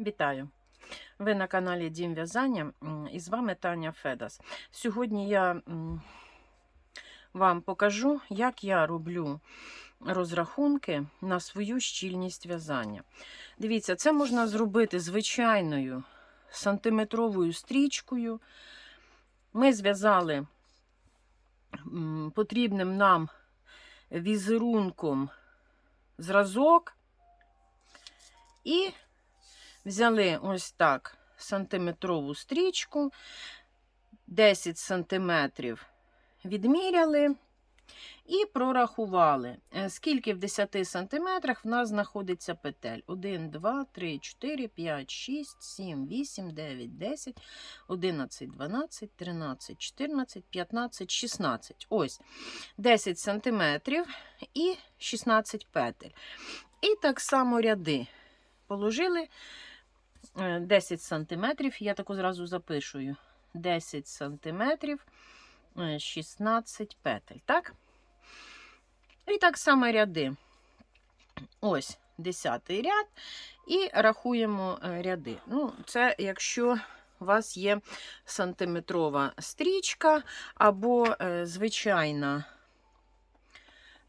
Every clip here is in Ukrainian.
Вітаю! Ви на каналі Дім В'язання і з вами Таня Федас. Сьогодні я вам покажу, як я роблю розрахунки на свою щільність в'язання. Дивіться, це можна зробити звичайною сантиметровою стрічкою. Ми зв'язали потрібним нам візерунком зразок і Взяли ось так сантиметрову стрічку, 10 сантиметрів відміряли і прорахували, е, скільки в 10 сантиметрах в нас знаходиться петель. 1, 2, 3, 4, 5, 6, 7, 8, 9, 10, 11, 12, 13, 14, 15, 16. Ось 10 сантиметрів і 16 петель. І так само ряди положили. Е, 10 сантиметрів, я таку зразу запишую. 10 сантиметрів, е, 16 петель, так? І так само ряди. Ось 10 ряд, і рахуємо е, ряди. Ну, це якщо у вас є сантиметрова стрічка або е, звичайна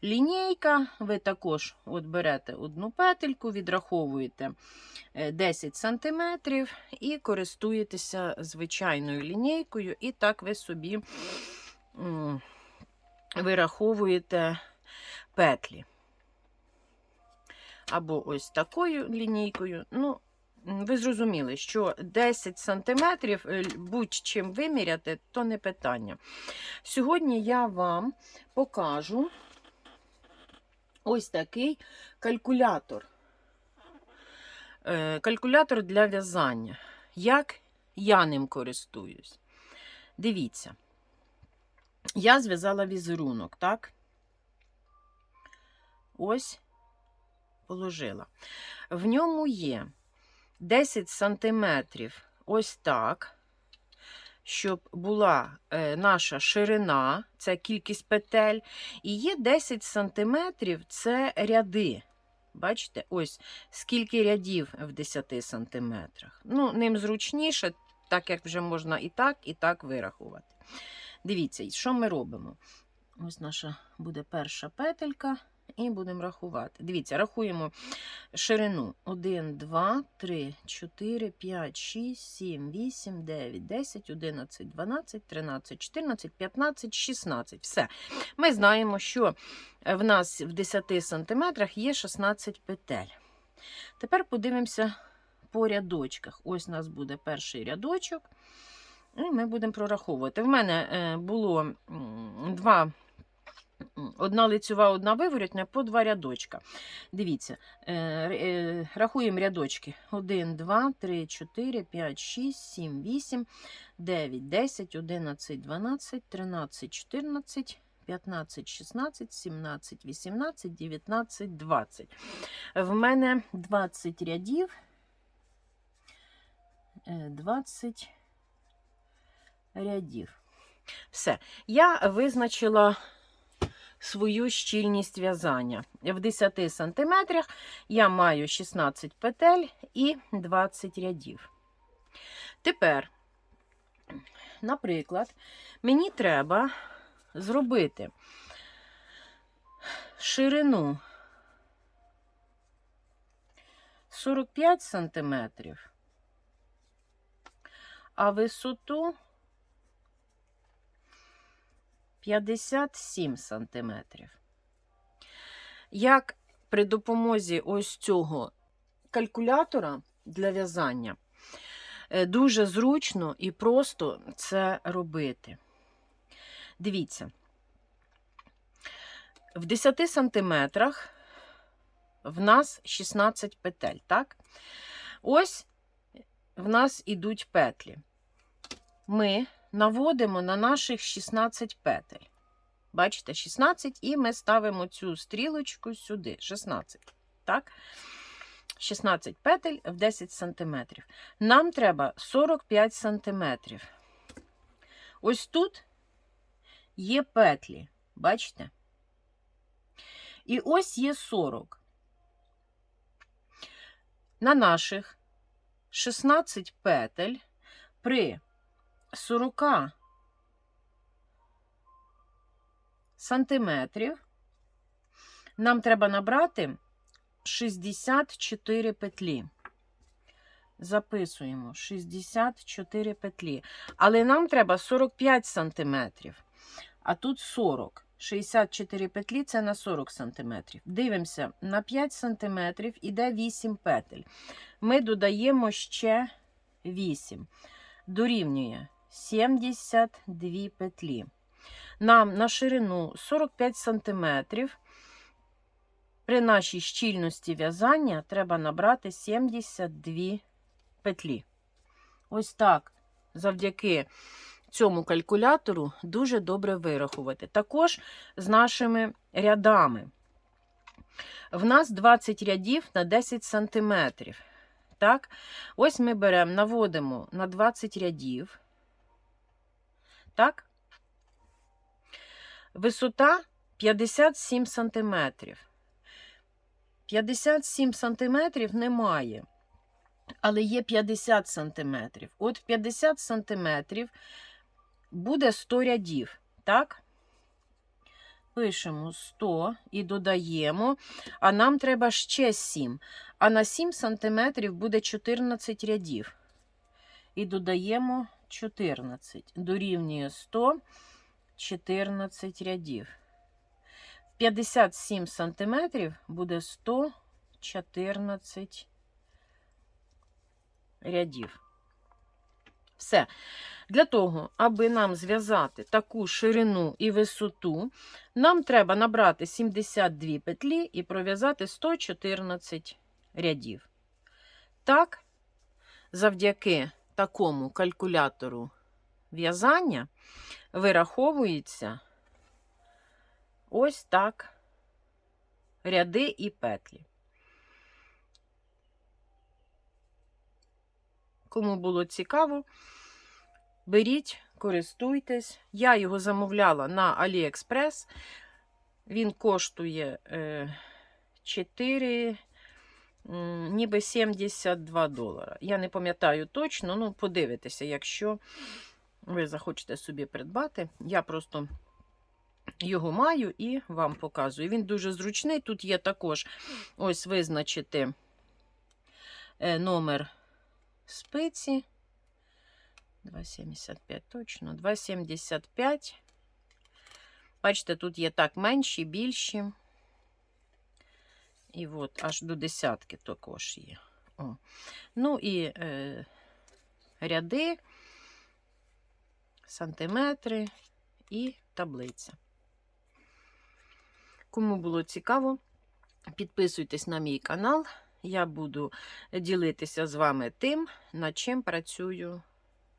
лінійка, ви також от берете одну петельку, відраховуєте е, 10 см і користуєтеся звичайною лінійкою, і так ви собі вираховуєте петлі. Або ось такою лінійкою. Ну, ви зрозуміли, що 10 см будь-чим виміряти, то не питання. Сьогодні я вам покажу ось такий калькулятор. Е, Калькулятор для в'язання. Як я ним користуюсь? Дивіться, я зв'язала візерунок, так? Ось положила. В ньому є 10 сантиметрів ось так щоб була е, наша ширина, це кількість петель, і є 10 см це ряди. Бачите, ось скільки рядів в 10 см. Ну, ним зручніше, так як вже можна і так, і так вирахувати. Дивіться, що ми робимо? Ось наша буде перша петелька. І будемо рахувати. Дивіться, рахуємо ширину 1, 2, 3, 4, 5, 6, 7, 8, 9, 10, 11, 12, 13, 14, 15, 16. Все. Ми знаємо, що в нас в 10 сантиметрах є 16 петель. Тепер подивимося по рядочках. Ось у нас буде перший рядочок. І ми будемо прораховувати. В мене е, було два. Одна лицьова, одна виворотня по два рядочка. Дивіться, е, е, рахуємо рядочки. 1, 2, 3, 4, 5, 6, 7, 8, 9, 10, 11, 12, 13, 14, 15, 16, 17, 18, 19, 20. В мене 20 рядів. Е, 20 рядів. Все. Я визначила свою щільність в'язання. В 10 см я маю 16 петель і 20 рядів. Тепер, наприклад, мені треба зробити ширину 45 см, а висоту 57 сантиметрів. Як при допомозі ось цього калькулятора для в'язання е, дуже зручно і просто це робити. Дивіться, в 10 сантиметрах в нас 16 петель, так? Ось в нас ідуть петлі. Ми наводимо на наших 16 петель. Бачите, 16, і ми ставимо цю стрілочку сюди. 16. Так? 16 петель в 10 см. Нам треба 45 см. Ось тут є петлі. Бачите? І ось є 40. На наших 16 петель при 40 сантиметрів нам треба набрати 64 петлі. Записуємо 64 петлі. Але нам треба 45 сантиметрів. А тут 40. 64 петлі це на 40 сантиметрів. Дивимося, на 5 сантиметрів іде 8 петель. Ми додаємо ще 8. Дорівнює 72 петлі. Нам на ширину 45 сантиметрів. При нашій щільності в'язання треба набрати 72 петлі. Ось так, завдяки цьому калькулятору, дуже добре вирахувати. Також з нашими рядами. В нас 20 рядів на 10 сантиметрів. Так? Ось ми беремо, наводимо на 20 рядів. Так? Висота 57 сантиметрів. 57 сантиметрів немає, але є 50 сантиметрів. От 50 сантиметрів буде 100 рядів, так? Пишемо 100 і додаємо, а нам треба ще 7. А на 7 сантиметрів буде 14 рядів. І додаємо 14. Дорівнює 100, 14 рядів. 57 сантиметрів буде 114 рядів. Все. Для того, аби нам зв'язати таку ширину і висоту, нам треба набрати 72 петлі і пров'язати 114 рядів. Так, завдяки такому калькулятору в'язання вираховується ось так ряди і петлі. Кому було цікаво, беріть, користуйтесь. Я його замовляла на AliExpress. Він коштує е, 4, м, ніби 72 долара. Я не пам'ятаю точно, ну подивитеся, якщо ви захочете собі придбати. Я просто його маю і вам показую. Він дуже зручний. Тут є також ось визначити е, номер спиці. 2,75 точно, 2,75. Бачите, тут є так менші, більші. І от аж до десятки також є. О. Ну і е, ряди, сантиметри і таблиця. Кому було цікаво, підписуйтесь на мій канал. Я буду ділитися з вами тим, над чим працюю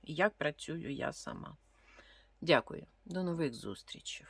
як працюю я сама. Дякую, до нових зустрічей.